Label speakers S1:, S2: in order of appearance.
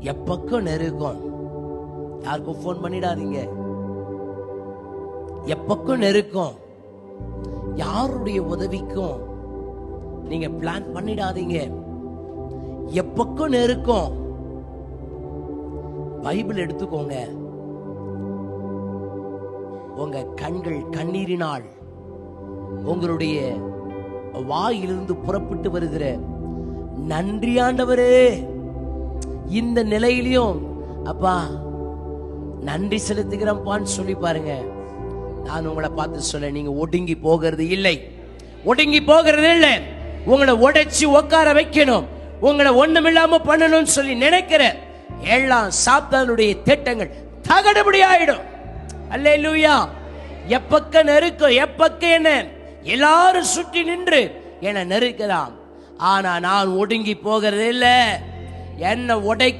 S1: எப்பக்கம் நெருக்கம் யாருக்கும் ஃபோன் பண்ணிடாதீங்க. எப்பக்கம் நெருக்கம் யாருடைய உதவிக்கும் நீங்க பிளான் பண்ணிடாதீங்க. எப்பக்கம் நெருக்கம் பைபிள் எடுத்துக்கோங்க. உங்க கண்கள் கண்ணீரினால் உங்களுடைய வாயிலிருந்து புறப்பட்டு வருகிற நன்றி ஆண்டவரே இந்த நிலையிலையும் அப்பா நன்றி செலுத்துகிறப்பான்னு சொல்லி பாருங்க. நான் உங்களை பார்த்து சொல்ல நீங்க ஒடுங்கி போகிறது இல்லை. ஒடுங்கி போகிறது இல்லை. உங்களை உடைச்சு உட்கார வைக்கணும். உங்களை ஒண்ணுமில்லாம பண்ணணும்னு சொல்லி நினைக்கிற எல்லாம் சாத்தானுடைய திட்டங்கள். தகடுபடி ஆயிடும் அல்லேலூயா. எப்பக்க நெருக்கம் எப்பக்க என்ன? எல்லாரும் சுற்றி நின்று என நெருக்கலாம். ஆனா நான் ஒடுங்கி போகிறது இல்லை என்ன உடை